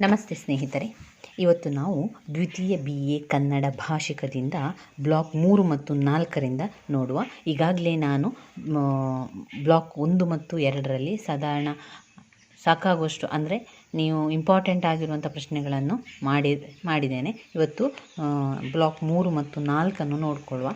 ನಮಸ್ತೆ ಸ್ನೇಹಿತರೆ. ಇವತ್ತು ನಾವು ದ್ವಿತೀಯ ಬಿ ಎ ಕನ್ನಡ ಭಾಷಿಕದಿಂದ ಬ್ಲಾಕ್ ಮೂರು ಮತ್ತು ನಾಲ್ಕರಿಂದ ನೋಡುವ. ಈಗಾಗಲೇ ನಾನು ಬ್ಲಾಕ್ ಒಂದು ಮತ್ತು ಎರಡರಲ್ಲಿ ಸಾಧಾರಣ ಸಾಕಾಗುವಷ್ಟು ಅಂದರೆ ನೀವು ಇಂಪಾರ್ಟೆಂಟ್ ಆಗಿರುವಂಥ ಪ್ರಶ್ನೆಗಳನ್ನು ಮಾಡಿ, ಮಾಡಿದ್ದೇನೆ. ಇವತ್ತು ಬ್ಲಾಕ್ ಮೂರು ಮತ್ತು ನಾಲ್ಕನ್ನು ನೋಡಿಕೊಳ್ಳುವ.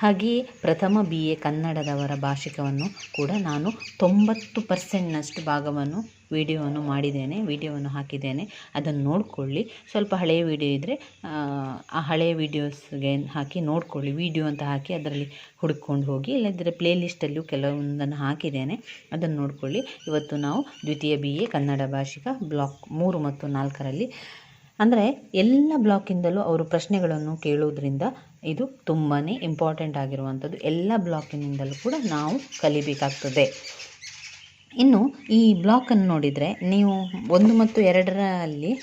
ಹಾಗೆಯೇ ಪ್ರಥಮ ಬಿ ಎ ಕನ್ನಡದವರ ಭಾಷಿಕವನ್ನು ಕೂಡ ನಾನು ತೊಂಬತ್ತು ಪರ್ಸೆಂಟ್ನಷ್ಟು ಭಾಗವನ್ನು ವಿಡಿಯೋವನ್ನು ಮಾಡಿದ್ದೇನೆ, ವಿಡಿಯೋವನ್ನು ಹಾಕಿದ್ದೇನೆ. ಅದನ್ನು ನೋಡಿಕೊಳ್ಳಿ. ಸ್ವಲ್ಪ ಹಳೆಯ ವಿಡಿಯೋ ಇದ್ದರೆ ಆ ಹಳೆಯ ವೀಡಿಯೋಸ್ಗೆ ಹಾಕಿ ನೋಡಿಕೊಳ್ಳಿ. ವಿಡಿಯೋ ಅಂತ ಹಾಕಿ ಅದರಲ್ಲಿ ಹುಡುಕೊಂಡು ಹೋಗಿ ಇಲ್ಲದಿದ್ದರೆ ಪ್ಲೇ ಲಿಸ್ಟಲ್ಲೂ ಕೆಲವೊಂದನ್ನು ಹಾಕಿದ್ದೇನೆ. ಅದನ್ನು ನೋಡಿಕೊಳ್ಳಿ. ಇವತ್ತು ನಾವು ದ್ವಿತೀಯ ಬಿ ಎ ಕನ್ನಡ ಭಾಷಿಕ ಬ್ಲಾಕ್ ಮೂರು ಮತ್ತು ನಾಲ್ಕರಲ್ಲಿ. ಅಂದರೆ ಎಲ್ಲ ಬ್ಲಾಕಿಂದಲೂ ಅವರು ಪ್ರಶ್ನೆಗಳನ್ನು ಕೇಳುವುದರಿಂದ ಇದು ತುಂಬಾ ಇಂಪಾರ್ಟೆಂಟ್ ಆಗಿರುವಂಥದ್ದು ಎಲ್ಲ ಬ್ಲಾಕಿನಿಂದಲೂ ಕೂಡ ನಾವು ಕಲಿಬೇಕಾಗ್ತದೆ. ಇನ್ನು ಈ ಬ್ಲಾಕನ್ನು ನೋಡಿದರೆ ನೀವು ಒಂದು ಮತ್ತು ಎರಡರಲ್ಲಿ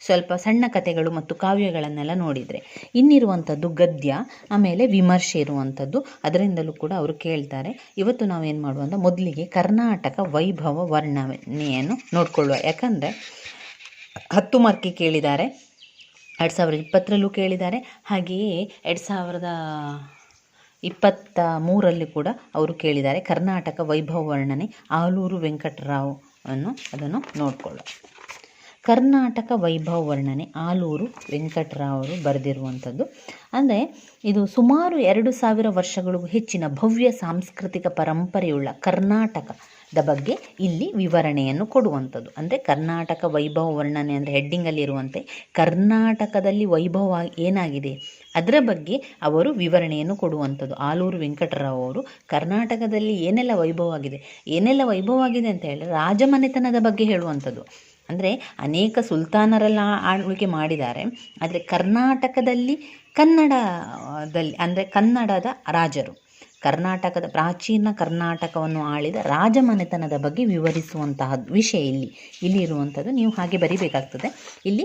ಸ್ವಲ್ಪ ಸಣ್ಣ ಕಥೆಗಳು ಮತ್ತು ಕಾವ್ಯಗಳನ್ನೆಲ್ಲ ನೋಡಿದರೆ ಇನ್ನಿರುವಂಥದ್ದು ಗದ್ಯ, ಆಮೇಲೆ ವಿಮರ್ಶೆ ಇರುವಂಥದ್ದು ಅದರಿಂದಲೂ ಕೂಡ ಅವರು ಕೇಳ್ತಾರೆ, ಇವತ್ತು ನಾವೇನು ಮಾಡುವ ಅಂತ? ಮೊದಲಿಗೆ ಕರ್ನಾಟಕ ವೈಭವ ವರ್ಣನೆಯನ್ನು ನೋಡಿಕೊಳ್ಳುವ. ಯಾಕಂದರೆ ಹತ್ತು ಮಾರ್ಕಿ ಕೇಳಿದ್ದಾರೆ. ಎರಡು ಸಾವಿರದ ಇಪ್ಪತ್ತರಲ್ಲೂ ಕೇಳಿದ್ದಾರೆ. ಹಾಗೆಯೇ ಎರಡು ಸಾವಿರದ ಇಪ್ಪತ್ತ ಮೂರಲ್ಲಿ ಕೂಡ ಅವರು ಕೇಳಿದ್ದಾರೆ. ಕರ್ನಾಟಕ ವೈಭವ ವರ್ಣನೆ ಆಲೂರು ವೆಂಕಟರಾವ್ ಅನ್ನು ಅದನ್ನು ನೋಡಿಕೊಳ್ಳುವ ಕರ್ನಾಟಕ ವೈಭವ ವರ್ಣನೆ, ಆಲೂರು ವೆಂಕಟರಾವ್ ಅವರು ಬರೆದಿರುವಂಥದ್ದು. ಅಂದರೆ ಇದು ಸುಮಾರು ಎರಡು ಸಾವಿರ ವರ್ಷಗಳಿಗೂ ಹೆಚ್ಚಿನ ಭವ್ಯ ಸಾಂಸ್ಕೃತಿಕ ಪರಂಪರೆಯುಳ್ಳ ಕರ್ನಾಟಕದ ಬಗ್ಗೆ ಇಲ್ಲಿ ವಿವರಣೆಯನ್ನು ಕೊಡುವಂಥದ್ದು. ಅಂದರೆ ಕರ್ನಾಟಕ ವೈಭವ ವರ್ಣನೆ ಅಂದರೆ ಹೆಡ್ಡಿಂಗಲ್ಲಿ ಇರುವಂತೆ ಕರ್ನಾಟಕದಲ್ಲಿ ವೈಭವ ಏನಾಗಿದೆ ಅದರ ಬಗ್ಗೆ ಅವರು ವಿವರಣೆಯನ್ನು ಕೊಡುವಂಥದ್ದು. ಆಲೂರು ವೆಂಕಟರಾವ್ ಅವರು ಕರ್ನಾಟಕದಲ್ಲಿ ಏನೆಲ್ಲ ವೈಭವ ಆಗಿದೆ, ಏನೆಲ್ಲ ವೈಭವ ಆಗಿದೆ ಅಂತ ಹೇಳಿದ್ರೆ ರಾಜಮನೆತನದ ಬಗ್ಗೆ ಹೇಳುವಂಥದ್ದು. ಅಂದರೆ ಅನೇಕ ಸುಲ್ತಾನರೆಲ್ಲ ಆಳ್ವಿಕೆ ಮಾಡಿದ್ದಾರೆ. ಆದರೆ ಕರ್ನಾಟಕದಲ್ಲಿ ಕನ್ನಡದಲ್ಲಿ ಅಂದರೆ ಕನ್ನಡದ ರಾಜರು. ಕರ್ನಾಟಕದ ಪ್ರಾಚೀನ ಕರ್ನಾಟಕವನ್ನು ಆಳಿದ ರಾಜಮನೆತನದ ಬಗ್ಗೆ ವಿವರಿಸುವಂತಹ ವಿಷಯ ಇಲ್ಲಿ ಇಲ್ಲಿ ಇರುವಂಥದ್ದು ನೀವು ಹಾಗೆ ಬರಿಬೇಕಾಗ್ತದೆ. ಇಲ್ಲಿ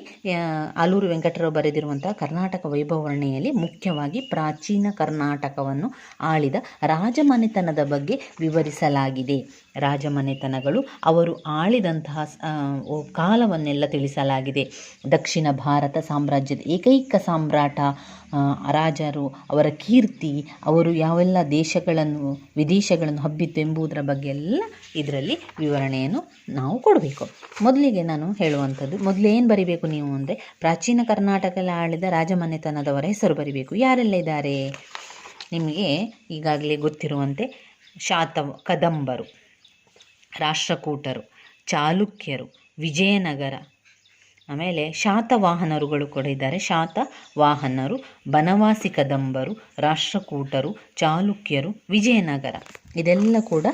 ಆಲೂರು ವೆಂಕಟರಾವ್ ಬರೆದಿರುವಂತಹ ಕರ್ನಾಟಕ ವೈಭವರ್ಣೆಯಲ್ಲಿ ಮುಖ್ಯವಾಗಿ ಪ್ರಾಚೀನ ಕರ್ನಾಟಕವನ್ನು ಆಳಿದ ರಾಜಮನೆತನದ ಬಗ್ಗೆ ವಿವರಿಸಲಾಗಿದೆ. ರಾಜಮನೆತನಗಳು ಅವರು ಆಳಿದಂತಹ ಕಾಲವನ್ನೆಲ್ಲ ತಿಳಿಸಲಾಗಿದೆ. ದಕ್ಷಿಣ ಭಾರತ ಸಾಮ್ರಾಜ್ಯದ ಏಕೈಕ ಸಾಮ್ರಾಟ ರಾಜರು, ಅವರ ಕೀರ್ತಿ, ಅವರು ಯಾವೆಲ್ಲ ದೇಶಗಳನ್ನು, ವಿದೇಶಗಳನ್ನು ಹಬ್ಬಿತ್ತು ಎಂಬುದರ ಬಗ್ಗೆ ಎಲ್ಲ ಇದರಲ್ಲಿ ವಿವರಣೆಯನ್ನು ನಾವು ಕೊಡಬೇಕು. ಮೊದಲಿಗೆ ನಾನು ಹೇಳುವಂಥದ್ದು, ಮೊದಲು ಏನು ಬರಿಬೇಕು ನೀವು ಅಂದರೆ, ಪ್ರಾಚೀನ ಕರ್ನಾಟಕದಲ್ಲಿ ಆಳಿದ ರಾಜಮನೆತನದವರ ಹೆಸರು ಬರಿಬೇಕು. ಯಾರೆಲ್ಲ ಇದ್ದಾರೆ? ನಿಮಗೆ ಈಗಾಗಲೇ ಗೊತ್ತಿರುವಂತೆ ಶಾತವ, ಕದಂಬರು. ರಾಷ್ಟ್ರಕೂಟರು, ಚಾಲುಕ್ಯರು, ವಿಜಯನಗರ. ಆಮೇಲೆ ಶಾತವಾಹನರುಗಳು ಕೂಡ ಇದ್ದಾರೆ. ಶಾತವಾಹನರು, ಬನವಾಸಿ ಕದಂಬರು, ರಾಷ್ಟ್ರಕೂಟರು, ಚಾಲುಕ್ಯರು, ವಿಜಯನಗರ. ಇದೆಲ್ಲ ಕೂಡ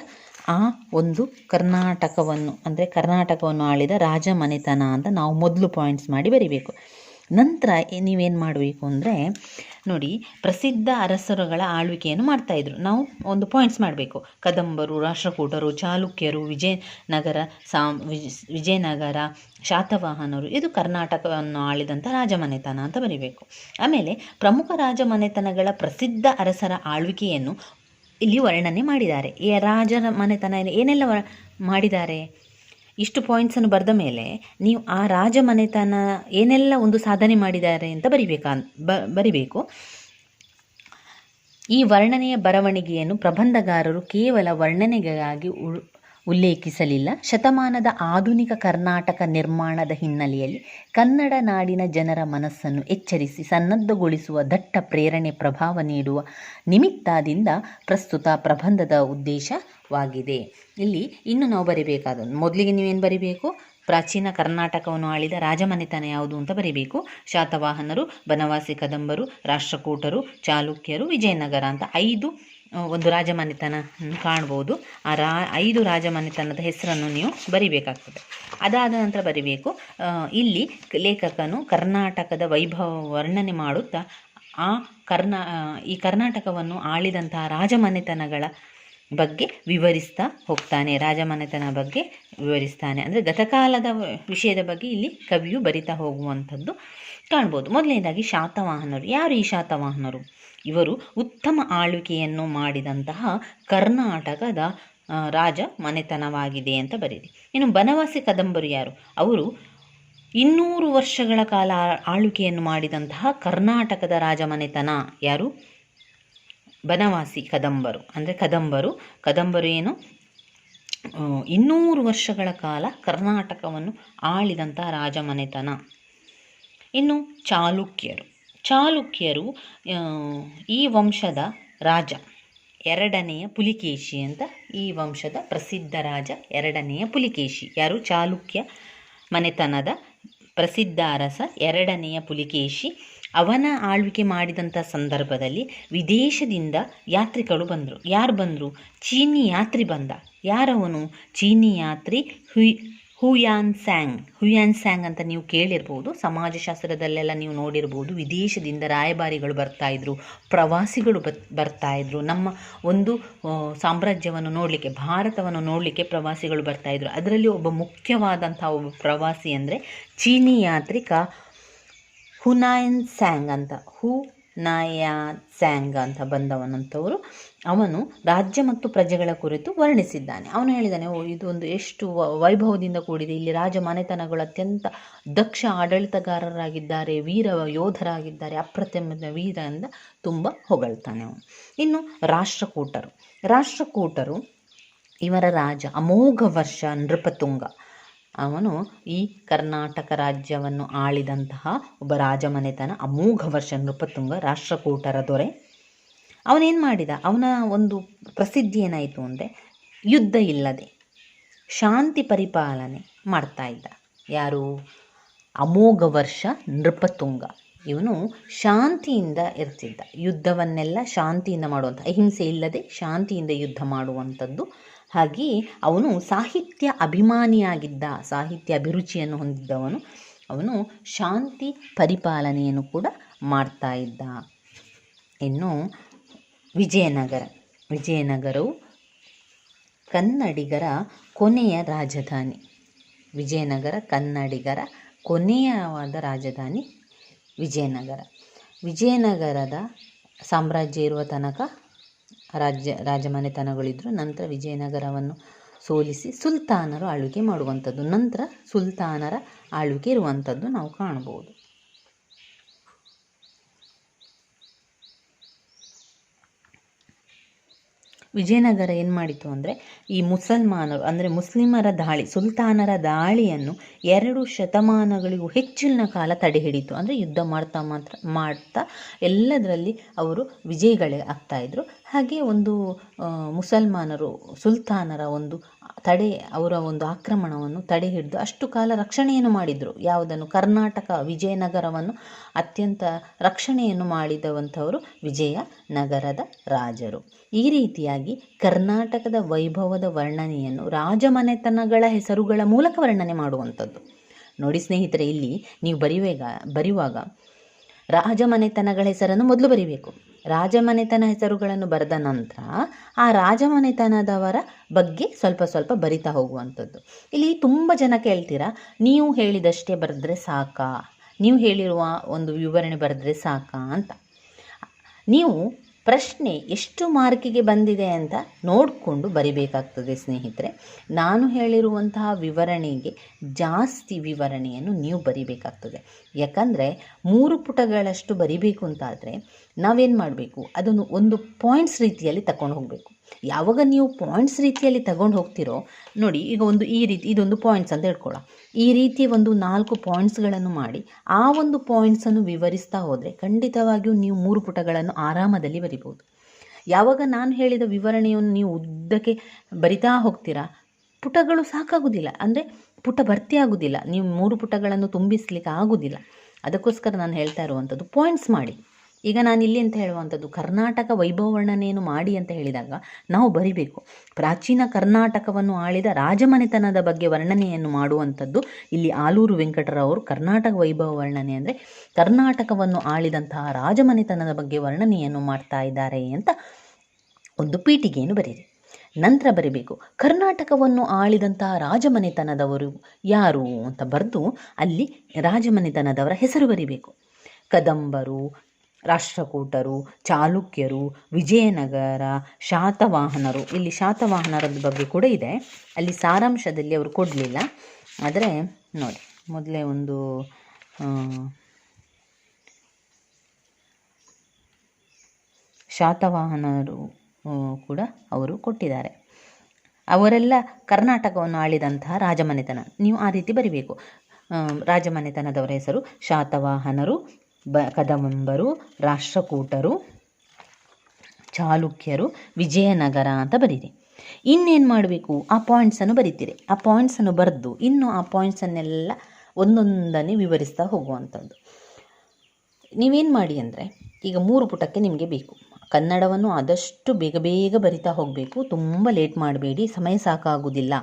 ಆ ಒಂದು ಕರ್ನಾಟಕವನ್ನು, ಅಂದರೆ ಕರ್ನಾಟಕವನ್ನು ಆಳಿದ ರಾಜ ಮನೆತನ ಅಂತ ನಾವು ಮೊದಲು ಪಾಯಿಂಟ್ಸ್ ಮಾಡಿ ಬರಿಬೇಕು. ನಂತರ ನೀವೇನು ಮಾಡಬೇಕು ಅಂದರೆ, ನೋಡಿ, ಪ್ರಸಿದ್ಧ ಅರಸರುಗಳ ಆಳ್ವಿಕೆಯನ್ನು ಮಾಡ್ತಾಯಿದ್ರು ನಾವು ಒಂದು ಪಾಯಿಂಟ್ಸ್ ಮಾಡಬೇಕು. ಕದಂಬರು, ರಾಷ್ಟ್ರಕೂಟರು, ಚಾಲುಕ್ಯರು, ವಿಜಯನಗರ, ಸಾಮ್ ವಿಜ್ ವಿಜಯನಗರ, ಶಾತವಾಹನರು, ಇದು ಕರ್ನಾಟಕವನ್ನು ಆಳಿದಂಥ ರಾಜಮನೆತನ ಅಂತ ಬರೀಬೇಕು. ಆಮೇಲೆ ಪ್ರಮುಖ ರಾಜಮನೆತನಗಳ ಪ್ರಸಿದ್ಧ ಅರಸರ ಆಳ್ವಿಕೆಯನ್ನು ಇಲ್ಲಿ ವರ್ಣನೆ ಮಾಡಿದ್ದಾರೆ. ಈ ರಾಜರ ಮನೆತನ ಏನೆಲ್ಲ ಮಾಡಿದ್ದಾರೆ? ಇಷ್ಟು ಪಾಯಿಂಟ್ಸನ್ನು ಬರೆದ ಮೇಲೆ ನೀವು ಆ ರಾಜ ಮನೆತನ ಏನೆಲ್ಲ ಒಂದು ಸಾಧನೆ ಮಾಡಿದ್ದಾರೆ ಅಂತ ಬರಿಬೇಕಾ ಬರಿಬೇಕು. ಈ ವರ್ಣನೆಯ ಬರವಣಿಗೆಯನ್ನು ಪ್ರಬಂಧಗಾರರು ಕೇವಲ ವರ್ಣನೆಗಾಗಿ ಉಲ್ಲೇಖಿಸಲಿಲ್ಲ. ಶತಮಾನದ ಆಧುನಿಕ ಕರ್ನಾಟಕ ನಿರ್ಮಾಣದ ಹಿನ್ನೆಲೆಯಲ್ಲಿ ಕನ್ನಡ ನಾಡಿನ ಜನರ ಮನಸ್ಸನ್ನು ಎಚ್ಚರಿಸಿ ಸನ್ನದ್ಧಗೊಳಿಸುವ ದಟ್ಟ ಪ್ರೇರಣೆ ಪ್ರಭಾವ ನೀಡುವ ನಿಮಿತ್ತದಿಂದ ಪ್ರಸ್ತುತ ಪ್ರಬಂಧದ ಉದ್ದೇಶವಾಗಿದೆ. ಇಲ್ಲಿ ಇನ್ನು ನಾವು ಬರಿಬೇಕಾದ ಮೊದಲಿಗೆ ನೀವೇನು ಬರಿಬೇಕು? ಪ್ರಾಚೀನ ಕರ್ನಾಟಕವನ್ನು ಆಳಿದ ರಾಜಮನೆತನ ಯಾವುದು ಅಂತ ಬರಿಬೇಕು. ಶಾತವಾಹನರು, ಬನವಾಸಿ ಕದಂಬರು, ರಾಷ್ಟ್ರಕೂಟರು, ಚಾಲುಕ್ಯರು, ವಿಜಯನಗರ ಅಂತ ಐದು ಒಂದು ರಾಜಮನೆತನ ಕಾಣ್ಬೋದು. ಆ ರಾ, ಐದು ರಾಜಮನೆತನದ ಹೆಸರನ್ನು ನೀವು ಬರಿಬೇಕಾಗ್ತದೆ. ಅದಾದ ನಂತರ ಬರಿಬೇಕು. ಇಲ್ಲಿ ಲೇಖಕನು ಕರ್ನಾಟಕದ ವೈಭವ ವರ್ಣನೆ ಮಾಡುತ್ತಾ, ಆ ಕರ್ನಾ ಈ ಕರ್ನಾಟಕವನ್ನು ಆಳಿದಂತಹ ರಾಜಮನೆತನಗಳ ಬಗ್ಗೆ ವಿವರಿಸ್ತಾ ಹೋಗ್ತಾನೆ, ರಾಜಮನೆತನ ಬಗ್ಗೆ ವಿವರಿಸ್ತಾನೆ. ಅಂದರೆ ಗತಕಾಲದ ವಿಷಯದ ಬಗ್ಗೆ ಇಲ್ಲಿ ಕವಿಯು ಬರಿತಾ ಹೋಗುವಂಥದ್ದು ಕಾಣ್ಬೋದು. ಮೊದಲನೇದಾಗಿ ಶಾತವಾಹನರು. ಯಾರು ಈ ಶಾತವಾಹನರು? ಇವರು ಉತ್ತಮ ಆಳ್ವಿಕೆಯನ್ನು ಮಾಡಿದಂತಹ ಕರ್ನಾಟಕದ ರಾಜ ಮನೆತನವಾಗಿದೆ ಅಂತ ಬರೀರಿ. ಇನ್ನು ಬನವಾಸಿ ಕದಂಬರು ಯಾರು? ಅವರು ಇನ್ನೂರು ವರ್ಷಗಳ ಕಾಲ ಆಳ್ವಿಕೆಯನ್ನು ಮಾಡಿದಂತಹ ಕರ್ನಾಟಕದ ರಾಜಮನೆತನ ಯಾರು? ಬನವಾಸಿ, ಕದಂಬರು. ಅಂದರೆ ಕದಂಬರು. ಕದಂಬರು ಏನು? ಇನ್ನೂರು ವರ್ಷಗಳ ಕಾಲ ಕರ್ನಾಟಕವನ್ನು ಆಳಿದಂತಹ ರಾಜಮನೆತನ. ಇನ್ನು ಚಾಲುಕ್ಯರು. ಚಾಲುಕ್ಯರು ಈ ವಂಶದ ರಾಜ. ಎರಡನೆಯ ಪುಲಿಕೇಶಿ ಅಂತ ಈ ವಂಶದ ಪ್ರಸಿದ್ಧ ರಾಜ ಎರಡನೆಯ ಪುಲಿಕೇಶಿ. ಯಾರು? ಚಾಲುಕ್ಯ ಮನೆತನದ ಪ್ರಸಿದ್ಧ ಅರಸ ಎರಡನೆಯ ಪುಲಿಕೇಶಿ. ಅವನ ಆಳ್ವಿಕೆ ಮಾಡಿದಂಥ ಸಂದರ್ಭದಲ್ಲಿ ವಿದೇಶದಿಂದ ಯಾತ್ರಿಗಳು ಬಂದರು. ಯಾರು ಬಂದರು? ಚೀನಿ ಯಾತ್ರಿ ಬಂದ. ಯಾರವನು ಚೀನಿ ಯಾತ್ರಿ ಹುಯ್, ಹುಯಾನ್ ಸ್ಯಾಂಗ್. ಹುಯಾನ್ ಸ್ಯಾಂಗ್ ಅಂತ ನೀವು ಕೇಳಿರ್ಬೋದು. ಸಮಾಜಶಾಸ್ತ್ರದಲ್ಲೆಲ್ಲ ನೀವು ನೋಡಿರ್ಬೋದು. ವಿದೇಶದಿಂದ ರಾಯಭಾರಿಗಳು ಬರ್ತಾಯಿದ್ರು ಪ್ರವಾಸಿಗಳು ಬತ್, ಬರ್ತಾ ಇದ್ರು. ನಮ್ಮ ಒಂದು ಸಾಮ್ರಾಜ್ಯವನ್ನು ನೋಡಲಿಕ್ಕೆ, ಭಾರತವನ್ನು ನೋಡಲಿಕ್ಕೆ ಪ್ರವಾಸಿಗಳು ಬರ್ತಾಯಿದ್ರು ಅದರಲ್ಲಿ ಒಬ್ಬ ಮುಖ್ಯವಾದಂಥ ಒಬ್ಬ ಪ್ರವಾಸಿ ಅಂದರೆ ಚೀನಿ ಯಾತ್ರಿಕ ಹುನಾಯನ್ ಸ್ಯಾಂಗ್ ಅಂತ ಹು ನಾಯಾ ಸ್ಯಾಂಗ್ ಅಂತ ಬಂದವನಂಥವರು. ಅವನು ರಾಜ್ಯ ಮತ್ತು ಪ್ರಜೆಗಳ ಕುರಿತು ವರ್ಣಿಸಿದ್ದಾನೆ. ಅವನು ಹೇಳಿದ್ದಾನೆ ಓ ಇದು ಒಂದು ಎಷ್ಟು ವೈಭವದಿಂದ ಕೂಡಿದೆ. ಇಲ್ಲಿ ರಾಜ ಮನೆತನಗಳು ಅತ್ಯಂತ ದಕ್ಷ ಆಡಳಿತಗಾರರಾಗಿದ್ದಾರೆ, ವೀರ ಯೋಧರಾಗಿದ್ದಾರೆ ಅಪ್ರತಿಮ ವೀರ ಅಂತ ತುಂಬ ಹೊಗಳ್ತಾನೆ ಅವನು. ಇನ್ನು ರಾಷ್ಟ್ರಕೂಟರು. ರಾಷ್ಟ್ರಕೂಟರು ಇವರ ರಾಜ ಅಮೋಘ ವರ್ಷ ನೃಪತುಂಗ. ಅವನು ಈ ಕರ್ನಾಟಕ ರಾಜ್ಯವನ್ನು ಆಳಿದಂತಹ ಒಬ್ಬ ರಾಜಮನೆತನ, ಅಮೋಘ ವರ್ಷ ನೃಪತುಂಗ, ರಾಷ್ಟ್ರಕೂಟರ ದೊರೆ. ಅವನೇನು ಮಾಡಿದ? ಅವನ ಒಂದು ಪ್ರಸಿದ್ಧಿ ಏನಾಯಿತು ಅಂದರೆ, ಯುದ್ಧ ಇಲ್ಲದೆ ಶಾಂತಿ ಪರಿಪಾಲನೆ ಮಾಡ್ತಾ ಇದ್ದ. ಯಾರು? ಅಮೋಘ ವರ್ಷ ನೃಪತುಂಗ. ಇವನು ಶಾಂತಿಯಿಂದ ಇರ್ತಿದ್ದ. ಯುದ್ಧವನ್ನೆಲ್ಲ ಶಾಂತಿಯಿಂದ ಮಾಡುವಂಥ, ಅಹಿಂಸೆ ಇಲ್ಲದೆ ಶಾಂತಿಯಿಂದ ಯುದ್ಧ ಮಾಡುವಂಥದ್ದು ಹಾಗೆಯೇ ಅವನು ಸಾಹಿತ್ಯ ಅಭಿಮಾನಿಯಾಗಿದ್ದ, ಸಾಹಿತ್ಯ ಅಭಿರುಚಿಯನ್ನು ಹೊಂದಿದ್ದವನು, ಅವನು ಶಾಂತಿ ಪರಿಪಾಲನೆಯನ್ನು ಕೂಡ ಮಾಡ್ತಾ ಇದ್ದ. ಇನ್ನು ವಿಜಯನಗರ, ವಿಜಯನಗರವು ಕನ್ನಡಿಗರ ಕೊನೆಯ ರಾಜಧಾನಿ. ವಿಜಯನಗರ ಕನ್ನಡಿಗರ ಕೊನೆಯವಾದ ರಾಜಧಾನಿ ವಿಜಯನಗರ. ವಿಜಯನಗರದ ಸಾಮ್ರಾಜ್ಯ ಇರುವ ತನಕ ರಾಜ್ಯ ರಾಜಮನೆತನಗಳಿದ್ದರು ನಂತರ ವಿಜಯನಗರವನ್ನು ಸೋಲಿಸಿ ಸುಲ್ತಾನರು ಆಳ್ವಿಕೆ ಮಾಡುವಂಥದ್ದು. ನಂತರ ಸುಲ್ತಾನರ ಆಳ್ವಿಕೆ ಇರುವಂಥದ್ದು ನಾವು ಕಾಣ್ಬೋದು. ವಿಜಯನಗರ ಏನು ಮಾಡಿತು ಅಂದರೆ ಈ ಮುಸಲ್ಮಾನರು, ಅಂದರೆ ಮುಸ್ಲಿಮರ ದಾಳಿ, ಸುಲ್ತಾನರ ದಾಳಿಯನ್ನು ಎರಡು ಶತಮಾನಗಳಿಗೂ ಹೆಚ್ಚಿನ ಕಾಲ ತಡೆ ಹಿಡಿತು. ಅಂದರೆ ಯುದ್ಧ ಮಾಡ್ತಾ ಮಾತ್ರ, ಮಾಡ್ತಾ ಎಲ್ಲದರಲ್ಲಿ ಅವರು ವಿಜಯಗಳೇ ಆಗ್ತಾಯಿದ್ರು ಹಾಗೆ ಒಂದು ಮುಸಲ್ಮಾನರು, ಸುಲ್ತಾನರ ಒಂದು ತಡೆ, ಅವರ ಒಂದು ಆಕ್ರಮಣವನ್ನು ತಡೆ ಹಿಡಿದು ಅಷ್ಟು ಕಾಲ ರಕ್ಷಣೆಯನ್ನು ಮಾಡಿದರು. ಯಾವುದನ್ನು? ಕರ್ನಾಟಕ ವಿಜಯನಗರವನ್ನು ಅತ್ಯಂತ ರಕ್ಷಣೆಯನ್ನು ಮಾಡಿದವಂಥವರು ವಿಜಯನಗರದ ರಾಜರು. ಈ ರೀತಿಯಾಗಿ ಕರ್ನಾಟಕದ ವೈಭವದ ವರ್ಣನೆಯನ್ನು ರಾಜಮನೆತನಗಳ ಹೆಸರುಗಳ ಮೂಲಕ ವರ್ಣನೆ ಮಾಡುವಂಥದ್ದು. ನೋಡಿ ಸ್ನೇಹಿತರೆ, ಇಲ್ಲಿ ನೀವು ಬರೆಯುವಾಗ ಬರೆಯುವಾಗ ರಾಜಮನೆತನಗಳ ಹೆಸರನ್ನು ಮೊದಲು ಬರಿಬೇಕು. ರಾಜಮನೆತನ ಹೆಸರುಗಳನ್ನು ಬರೆದ ನಂತರ ಆ ರಾಜಮನೆತನದವರ ಬಗ್ಗೆ ಸ್ವಲ್ಪ ಸ್ವಲ್ಪ ಬರಿತಾ ಹೋಗುವಂಥದ್ದು. ಇಲ್ಲಿ ತುಂಬ ಜನ ಕೇಳ್ತೀರಾ, ನೀವು ಹೇಳಿದಷ್ಟೇ ಬರೆದ್ರೆ ಸಾಕಾ? ನೀವು ಹೇಳಿರುವ ಒಂದು ವಿವರಣೆ ಬರೆದ್ರೆ ಸಾಕಾ ಅಂತ. ನೀವು ಪ್ರಶ್ನೆ ಎಷ್ಟು ಮಾರ್ಕಿಗೆ ಬಂದಿದೆ ಅಂತ ನೋಡಿಕೊಂಡು ಬರಿಬೇಕಾಗ್ತದೆ ಸ್ನೇಹಿತರೆ. ನಾನು ಹೇಳಿರುವಂತಹ ವಿವರಣೆಗೆ ಜಾಸ್ತಿ ವಿವರಣೆಯನ್ನು ನೀವು ಬರಿಬೇಕಾಗ್ತದೆ. ಯಾಕಂದರೆ ಮೂರು ಪುಟಗಳಷ್ಟು ಬರಿಬೇಕು ಅಂತಾದರೆ ನಾವೇನು ಮಾಡಬೇಕು? ಅದನ್ನು ಒಂದು ಪಾಯಿಂಟ್ಸ್ ರೀತಿಯಲ್ಲಿ ತಗೊಂಡು ಹೋಗಬೇಕು. ಯಾವಾಗ ನೀವು ಪಾಯಿಂಟ್ಸ್ ರೀತಿಯಲ್ಲಿ ತಗೊಂಡು ಹೋಗ್ತಿರೋ, ನೋಡಿ, ಈಗ ಒಂದು ಈ ರೀತಿ, ಇದೊಂದು ಪಾಯಿಂಟ್ಸ್ ಅಂತ ಹೇಳ್ಕೊಳ್ಳೋ ಈ ರೀತಿ ಒಂದು ನಾಲ್ಕು ಪಾಯಿಂಟ್ಸ್ಗಳನ್ನು ಮಾಡಿ, ಆ ಒಂದು ಪಾಯಿಂಟ್ಸನ್ನು ವಿವರಿಸ್ತಾ ಹೋದರೆ ಖಂಡಿತವಾಗಿಯೂ ನೀವು ಮೂರು ಪುಟಗಳನ್ನು ಆರಾಮದಲ್ಲಿ ಬರಿಬೋದು. ಯಾವಾಗ ನಾನು ಹೇಳಿದ ವಿವರಣೆಯನ್ನು ನೀವು ಉದ್ದಕ್ಕೆ ಬರಿತಾ ಹೋಗ್ತೀರಾ, ಪುಟಗಳು ಸಾಕಾಗೋದಿಲ್ಲ. ಅಂದರೆ ಪುಟ ಭರ್ತಿ ಆಗೋದಿಲ್ಲ. ನೀವು ಮೂರು ಪುಟಗಳನ್ನು ತುಂಬಿಸ್ಲಿಕ್ಕೆ ಆಗೋದಿಲ್ಲ. ಅದಕ್ಕೋಸ್ಕರ ನಾನು ಹೇಳ್ತಾ ಇರುವಂಥದ್ದು ಪಾಯಿಂಟ್ಸ್ ಮಾಡಿ. ಈಗ ನಾನು ಇಲ್ಲಿ ಅಂತ ಹೇಳುವಂಥದ್ದು ಕರ್ನಾಟಕ ವೈಭವ ವರ್ಣನೆಯನ್ನು ಮಾಡಿ ಅಂತ ಹೇಳಿದಾಗ ನಾವು ಬರಿಬೇಕು. ಪ್ರಾಚೀನ ಕರ್ನಾಟಕವನ್ನು ಆಳಿದ ರಾಜಮನೆತನದ ಬಗ್ಗೆ ವರ್ಣನೆಯನ್ನು ಮಾಡುವಂಥದ್ದು ಇಲ್ಲಿ ಆಲೂರು ವೆಂಕಟರಾವ್ ಕರ್ನಾಟಕ ವೈಭವ ವರ್ಣನೆ ಅಂದರೆ ಕರ್ನಾಟಕವನ್ನು ಆಳಿದಂತಹ ರಾಜಮನೆತನದ ಬಗ್ಗೆ ವರ್ಣನೆಯನ್ನು ಮಾಡ್ತಾ ಇದ್ದಾರೆ ಅಂತ ಒಂದು ಪೀಠಿಗೆಯನ್ನು ಬರೀರಿ. ನಂತರ ಬರಿಬೇಕು. ಕರ್ನಾಟಕವನ್ನು ಆಳಿದಂತಹ ರಾಜಮನೆತನದವರು ಯಾರು ಅಂತ ಬರೆದು ಅಲ್ಲಿ ರಾಜಮನೆತನದವರ ಹೆಸರು ಬರಿಬೇಕು. ಕದಂಬರು ರಾಷ್ಟ್ರಕೂಟರು, ಚಾಲುಕ್ಯರು, ವಿಜಯನಗರ ಶಾತವಾಹನರು. ಇಲ್ಲಿ ಶಾತವಾಹನರ ಬಗ್ಗೆ ಕೂಡ ಇದೆ. ಅಲ್ಲಿ ಸಾರಾಂಶದಲ್ಲಿ ಅವರು ಕೊಡಲಿಲ್ಲ. ಆದರೆ ನೋಡಿ, ಮೊದಲೇ ಒಂದು ಶಾತವಾಹನರು ಕೂಡ ಅವರು ಕೊಟ್ಟಿದ್ದಾರೆ. ಅವರೆಲ್ಲ ಕರ್ನಾಟಕವನ್ನು ಆಳಿದಂತಹ ರಾಜಮನೆತನ. ನೀವು ಆ ರೀತಿ ಬರಿಬೇಕು. ರಾಜಮನೆತನದವರ ಹೆಸರು ಶಾತವಾಹನರು ಬ ಕದಂಬರು ರಾಷ್ಟ್ರಕೂಟರು, ಚಾಲುಕ್ಯರು, ವಿಜಯನಗರ ಅಂತ ಬರೀರಿ. ಇನ್ನೇನು ಮಾಡಬೇಕು? ಆ ಪಾಯಿಂಟ್ಸನ್ನು ಬರೀತೀರಿ. ಆ ಪಾಯಿಂಟ್ಸನ್ನು ಬರೆದು, ಇನ್ನು ಆ ಪಾಯಿಂಟ್ಸನ್ನೆಲ್ಲ ಒಂದೊಂದನ್ನೇ ವಿವರಿಸ್ತಾ ಹೋಗುವಂಥದ್ದು. ನೀವೇನು ಮಾಡಿ ಅಂದರೆ, ಈಗ ಮೂರು ಪುಟಕ್ಕೆ ನಿಮಗೆ ಬೇಕು. ಕನ್ನಡವನ್ನು ಆದಷ್ಟು ಬೇಗ ಬೇಗ ಬರಿತಾ ಹೋಗಬೇಕು. ತುಂಬ ಲೇಟ್ ಮಾಡಬೇಡಿ. ಸಮಯ ಸಾಕಾಗುವುದಿಲ್ಲ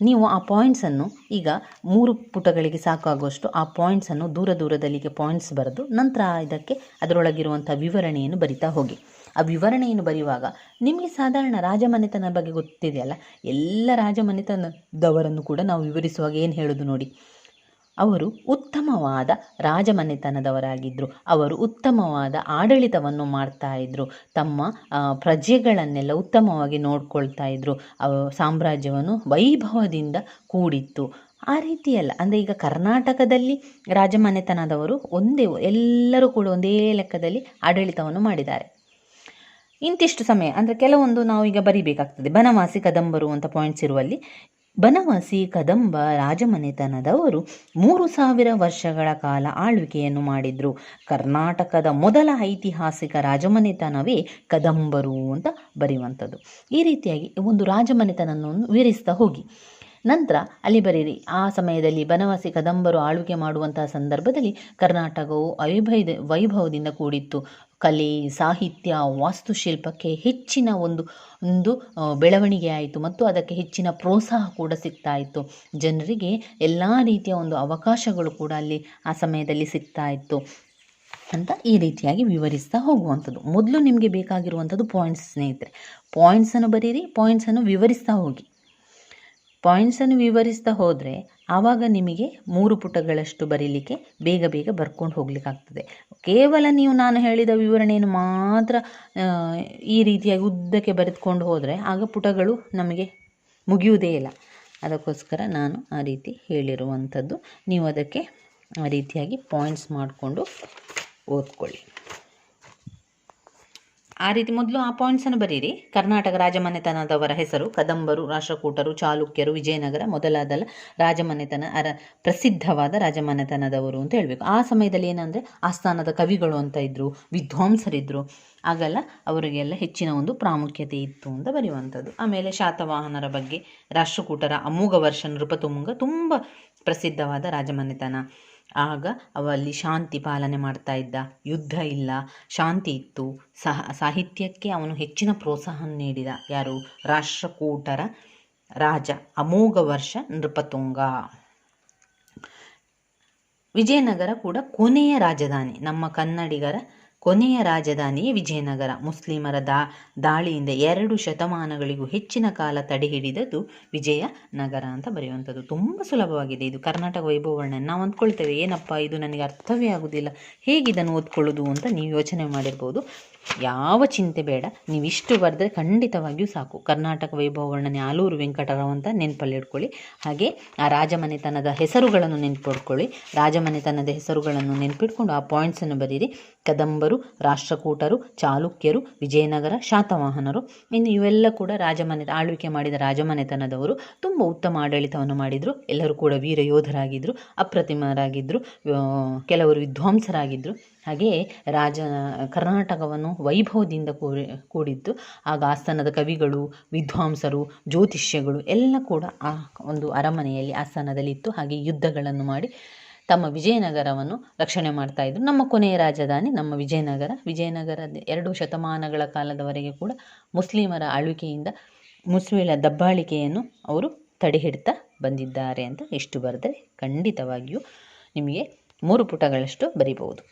ನೀವು ಆ ಪಾಯಿಂಟ್ಸನ್ನು ಈಗ ಮೂರು ಪುಟಗಳಿಗೆ ಸಾಕಾಗುವಷ್ಟು ಆ ಪಾಯಿಂಟ್ಸನ್ನು ದೂರ ದೂರದಲ್ಲಿಗೆ ಪಾಯಿಂಟ್ಸ್ ಬರೆದು ನಂತರ ಇದಕ್ಕೆ ಅದರೊಳಗಿರುವಂಥ ವಿವರಣೆಯನ್ನು ಬರಿತಾ ಹೋಗಿ. ಆ ವಿವರಣೆಯನ್ನು ಬರೆಯುವಾಗ ನಿಮಗೆ ಸಾಧಾರಣ ರಾಜಮನೆತನ ಬಗ್ಗೆ ಗೊತ್ತಿದೆಯಲ್ಲ? ಎಲ್ಲ ರಾಜಮನೆತನದವರನ್ನು ಕೂಡ ನಾವು ವಿವರಿಸುವಾಗ ಏನು ಹೇಳೋದು ನೋಡಿ. ಅವರು ಉತ್ತಮವಾದ ರಾಜಮನೆತನದವರಾಗಿದ್ದರು ಅವರು ಉತ್ತಮವಾದ ಆಡಳಿತವನ್ನು ಮಾಡ್ತಾ ಇದ್ದರು ತಮ್ಮ ಪ್ರಜೆಗಳನ್ನೆಲ್ಲ ಉತ್ತಮವಾಗಿ ನೋಡ್ಕೊಳ್ತಾ ಇದ್ದರು ಸಾಮ್ರಾಜ್ಯವನ್ನು ವೈಭವದಿಂದ ಕೂಡಿತ್ತು. ಆ ರೀತಿಯಲ್ಲ, ಅಂದರೆ ಈಗ ಕರ್ನಾಟಕದಲ್ಲಿ ರಾಜಮನೆತನದವರು ಒಂದೇ, ಎಲ್ಲರೂ ಕೂಡ ಒಂದೇ ಲೆಕ್ಕದಲ್ಲಿ ಆಡಳಿತವನ್ನು ಮಾಡಿದ್ದಾರೆ. ಇಂತಿಷ್ಟು ಸಮಯ, ಅಂದರೆ ಕೆಲವೊಂದು ನಾವು ಈಗ ಬರಿಬೇಕಾಗ್ತದೆ. ಬನವಾಸಿ ಕದಂಬರು ಅಂತ ಪಾಯಿಂಟ್ಸ್ ಇರುವಲ್ಲಿ. ಬನವಾಸಿ ಕದಂಬ ರಾಜಮನೆತನದವರು ಮೂರು ಸಾವಿರ ವರ್ಷಗಳ ಕಾಲ ಆಳ್ವಿಕೆಯನ್ನು ಮಾಡಿದರು. ಕರ್ನಾಟಕದ ಮೊದಲ ಐತಿಹಾಸಿಕ ರಾಜಮನೆತನವೇ ಕದಂಬರು ಅಂತ ಬರೆಯುವಂಥದ್ದು. ಈ ರೀತಿಯಾಗಿ ಒಂದು ರಾಜಮನೆತನವನ್ನು ವಿವರಿಸ್ತಾ ಹೋಗಿ. ನಂತರ ಅಲ್ಲಿ ಬರೀರಿ. ಆ ಸಮಯದಲ್ಲಿ ಬನವಾಸಿ ಕದಂಬರು ಆಳ್ವಿಕೆ ಮಾಡುವಂತಹ ಸಂದರ್ಭದಲ್ಲಿ ಕರ್ನಾಟಕವು ವೈಭವ ವೈಭವದಿಂದ ಕೂಡಿತ್ತು. ಕಲೆ, ಸಾಹಿತ್ಯ, ವಾಸ್ತುಶಿಲ್ಪಕ್ಕೆ ಹೆಚ್ಚಿನ ಒಂದು ಒಂದು ಬೆಳವಣಿಗೆ ಆಯಿತು ಮತ್ತು ಅದಕ್ಕೆ ಹೆಚ್ಚಿನ ಪ್ರೋತ್ಸಾಹ ಕೂಡ ಸಿಗ್ತಾ ಇತ್ತು. ಜನರಿಗೆ ಎಲ್ಲ ರೀತಿಯ ಒಂದು ಅವಕಾಶಗಳು ಕೂಡ ಅಲ್ಲಿ ಆ ಸಮಯದಲ್ಲಿ ಸಿಗ್ತಾ ಇತ್ತು. ಅಂತ ಈ ರೀತಿಯಾಗಿ ವಿವರಿಸ್ತಾ ಹೋಗುವಂಥದ್ದು. ಮೊದಲು ನಿಮಗೆ ಬೇಕಾಗಿರುವಂಥದ್ದು ಪಾಯಿಂಟ್ಸ್ ಸ್ನೇಹಿತರೆ. ಪಾಯಿಂಟ್ಸನ್ನು ಬರೀರಿ ಪಾಯಿಂಟ್ಸನ್ನು ವಿವರಿಸ್ತಾ ಹೋಗಿ. ಪಾಯಿಂಟ್ಸನ್ನು ವಿವರಿಸ್ತಾ ಹೋದರೆ ಆವಾಗ ನಿಮಗೆ ಮೂರು ಪುಟಗಳಷ್ಟು ಬರೀಲಿಕ್ಕೆ ಬೇಗ ಬೇಗ ಬರ್ಕೊಂಡು ಹೋಗ್ಲಿಕ್ಕಾಗ್ತದೆ. ಕೇವಲ ನೀವು ನಾನು ಹೇಳಿದ ವಿವರಣೆಯನ್ನು ಮಾತ್ರ ಈ ರೀತಿಯಾಗಿ ಉದ್ದಕ್ಕೆ ಬರೆದುಕೊಂಡು ಹೋದರೆ ಆಗ ಪುಟಗಳು ನಮಗೆ ಮುಗಿಯುವುದೇ ಇಲ್ಲ. ಅದಕ್ಕೋಸ್ಕರ ನಾನು ಆ ರೀತಿ ಹೇಳಿರುವಂಥದ್ದು. ನೀವು ಅದಕ್ಕೆ ಆ ರೀತಿಯಾಗಿ ಪಾಯಿಂಟ್ಸ್ ಮಾಡಿಕೊಂಡು ಓದ್ಕೊಳ್ಳಿ. ಆ ರೀತಿ ಮೊದಲು ಆ ಪಾಯಿಂಟ್ಸನ್ನು ಬರೀರಿ. ಕರ್ನಾಟಕ ರಾಜಮನೆತನದವರ ಹೆಸರು, ಕದಂಬರು, ರಾಷ್ಟ್ರಕೂಟರು, ಚಾಲುಕ್ಯರು, ವಿಜಯನಗರ ಮೊದಲಾದ ರಾಜಮನೆತನ, ಅರ, ಪ್ರಸಿದ್ಧವಾದ ರಾಜಮನೆತನದವರು ಅಂತ ಹೇಳಬೇಕು. ಆ ಸಮಯದಲ್ಲಿ ಏನಂದರೆ ಆಸ್ಥಾನದ ಕವಿಗಳು ಅಂತ ಇದ್ದರು ವಿದ್ವಾಂಸರಿದ್ದರು ಆಗೆಲ್ಲ ಅವರಿಗೆಲ್ಲ ಹೆಚ್ಚಿನ ಒಂದು ಪ್ರಾಮುಖ್ಯತೆ ಇತ್ತು ಅಂತ ಬರೆಯುವಂಥದ್ದು. ಆಮೇಲೆ ಶಾತವಾಹನರ ಬಗ್ಗೆ ರಾಷ್ಟ್ರಕೂಟರ ಅಮೋಘ ವರ್ಷ ನೃಪತುಂಗ, ತುಂಬ ಪ್ರಸಿದ್ಧವಾದ ರಾಜಮನೆತನ. ಆಗ ಅವಲ್ಲಿ ಶಾಂತಿ ಪಾಲನೆ ಮಾಡ್ತಾ ಇದ್ದ. ಯುದ್ಧ ಇಲ್ಲ, ಶಾಂತಿ ಇತ್ತು. ಸಹ, ಸಾಹಿತ್ಯಕ್ಕೆ ಅವನು ಹೆಚ್ಚಿನ ಪ್ರೋತ್ಸಾಹ ನೀಡಿದ. ಯಾರು? ರಾಷ್ಟ್ರಕೂಟರ ರಾಜ. ಅಮೋಘ ವರ್ಷ ನೃಪತುಂಗ. ವಿಜಯನಗರ ಕೂಡ ಕೊನೆಯ ರಾಜಧಾನಿ. ನಮ್ಮ ಕನ್ನಡಿಗರ ಕೊನೆಯ ರಾಜಧಾನಿ ವಿಜಯನಗರ. ಮುಸ್ಲಿಮರ ದಾ, ದಾಳಿಯಿಂದ ಎರಡು ಶತಮಾನಗಳಿಗೂ ಹೆಚ್ಚಿನ ಕಾಲ ತಡೆ ಹಿಡಿದದ್ದು ವಿಜಯನಗರ ಅಂತ ಬರೆಯುವಂಥದ್ದು. ತುಂಬ ಸುಲಭವಾಗಿದೆ ಇದು. ಕರ್ನಾಟಕ ವೈಭವ ವರ್ಣನೆ ನಾವು ಅಂದ್ಕೊಳ್ತೇವೆ. ಏನಪ್ಪ ಇದು? ನನಗೆ ಅರ್ಥವೇ ಆಗುವುದಿಲ್ಲ ಹೇಗಿದನ್ನು ಓದ್ಕೊಳ್ಳೋದು ಅಂತ ನೀವು ಯೋಚನೆ ಮಾಡಿರ್ಬೋದು. ಯಾವ ಚಿಂತೆ ಬೇಡ. ನೀವು ಇಷ್ಟು ಬರೆದ್ರೆ ಖಂಡಿತವಾಗಿಯೂ ಸಾಕು. ಕರ್ನಾಟಕ ವೈಭವ ವರ್ಣನೆ ಆಲೂರು ವೆಂಕಟರಾವ್ ಅಂತ ನೆನಪಲ್ಲಿ ಇಟ್ಕೊಳ್ಳಿ. ಹಾಗೆ ಆ ರಾಜಮನೆತನದ ಹೆಸರುಗಳನ್ನು ನೆನ್ಪಿಡ್ಕೊಳ್ಳಿ ರಾಜಮನೆತನದ ಹೆಸರುಗಳನ್ನು ನೆನ್ಪಿಟ್ಕೊಂಡು ಆ ಪಾಯಿಂಟ್ಸನ್ನು ಬರೀರಿ. ಕದಂಬರು, ರಾಷ್ಟ್ರಕೂಟರು, ಚಾಲುಕ್ಯರು, ವಿಜಯನಗರ, ಶಾತವಾಹನರು. ಇನ್ನು ಇವೆಲ್ಲ ಕೂಡ ರಾಜಮನೆ, ಆಳ್ವಿಕೆ ಮಾಡಿದ ರಾಜಮನೆತನದವರು ತುಂಬ ಉತ್ತಮ ಆಡಳಿತವನ್ನು ಮಾಡಿದರು. ಎಲ್ಲರೂ ಕೂಡ ವೀರ ಯೋಧರಾಗಿದ್ದರು ಅಪ್ರತಿಮರಾಗಿದ್ದರು ಕೆಲವರು ವಿದ್ವಾಂಸರಾಗಿದ್ದರು ಹಾಗೆಯೇ ರಾಜ, ಕರ್ನಾಟಕವನ್ನು ವೈಭವದಿಂದ ಕೂಡಿ, ಕೂಡಿದ್ದು, ಆಗ ಆಸ್ಥಾನದ ಕವಿಗಳು, ವಿದ್ವಾಂಸರು, ಜ್ಯೋತಿಷ್ಯಗಳು ಎಲ್ಲ ಕೂಡ ಆ ಒಂದು ಅರಮನೆಯಲ್ಲಿ ಆಸ್ಥಾನದಲ್ಲಿ ಇತ್ತು ಹಾಗೆ ಯುದ್ಧಗಳನ್ನು ಮಾಡಿ ತಮ್ಮ ವಿಜಯನಗರವನ್ನು ರಕ್ಷಣೆ ಮಾಡ್ತಾ ಇದ್ರು. ನಮ್ಮ ಕೊನೆಯ ರಾಜಧಾನಿ ನಮ್ಮ ವಿಜಯನಗರ. ವಿಜಯನಗರದ ಎರಡು ಶತಮಾನಗಳ ಕಾಲದವರೆಗೆ ಕೂಡ ಮುಸ್ಲಿಮರ ಆಳ್ವಿಕೆಯಿಂದ ಮುಸ್ಲಿಮರ ದಬ್ಬಾಳಿಕೆಯನ್ನು ಅವರು ತಡೆ ಹಿಡ್ತಾ ಬಂದಿದ್ದಾರೆ ಅಂತ ಎಷ್ಟು ಬರೆದರೆ ಖಂಡಿತವಾಗಿಯೂ ನಿಮಗೆ ಮೂರು ಪುಟಗಳಷ್ಟು ಬರಿಬಹುದು.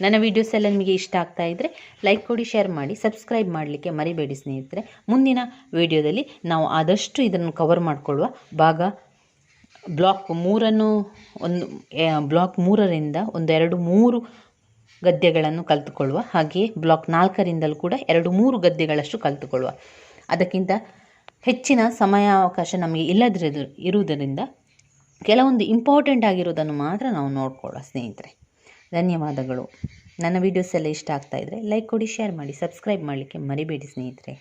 ನನ್ನ ವಿಡಿಯೋಸ್ ಎಲ್ಲ ನಿಮಗೆ ಇಷ್ಟ ಆಗ್ತಾ ಇದ್ದರೆ ಲೈಕ್ ಕೊಡಿ ಶೇರ್ ಮಾಡಿ ಸಬ್ಸ್ಕ್ರೈಬ್ ಮಾಡಲಿಕ್ಕೆ ಮರಿಬೇಡಿ ಸ್ನೇಹಿತರೆ. ಮುಂದಿನ ವಿಡಿಯೋದಲ್ಲಿ ನಾವು ಆದಷ್ಟು ಇದನ್ನು ಕವರ್ ಮಾಡಿಕೊಳ್ಳುವ ಭಾಗ ಬ್ಲಾಕ್ ಮೂರನ್ನು ಒಂದು ಬ್ಲಾಕ್ ಮೂರರಿಂದ ಒಂದೆರಡು ಮೂರು ಗದ್ಯಗಳನ್ನು ಕಲಿತುಕೊಳ್ಳುವ, ಹಾಗೆಯೇ ಬ್ಲಾಕ್ ನಾಲ್ಕರಿಂದಲೂ ಕೂಡ ಎರಡು ಮೂರು ಗದ್ಯಗಳಷ್ಟು ಕಲಿತುಕೊಳ್ಳುವ. ಅದಕ್ಕಿಂತ ಹೆಚ್ಚಿನ ಸಮಯಾವಕಾಶ ನಮಗೆ ಇಲ್ಲದಿರ ಇರುವುದರಿಂದ ಕೆಲವೊಂದು ಇಂಪಾರ್ಟೆಂಟ್ ಆಗಿರೋದನ್ನು ಮಾತ್ರ ನಾವು ನೋಡ್ಕೊಳ್ಳೋ ಸ್ನೇಹಿತರೆ. ಧನ್ಯವಾದಗಳು. ನನ್ನ ವೀಡಿಯೋಸ್ ಎಲ್ಲ ಇಷ್ಟ ಆಗ್ತಾ ಇದ್ದರೆ ಲೈಕ್ ಕೊಡಿ ಶೇರ್ ಮಾಡಿ ಸಬ್ಸ್ಕ್ರೈಬ್ ಮಾಡಲಿಕ್ಕೆ ಮರಿಬೇಡಿ ಸ್ನೇಹಿತರೆ.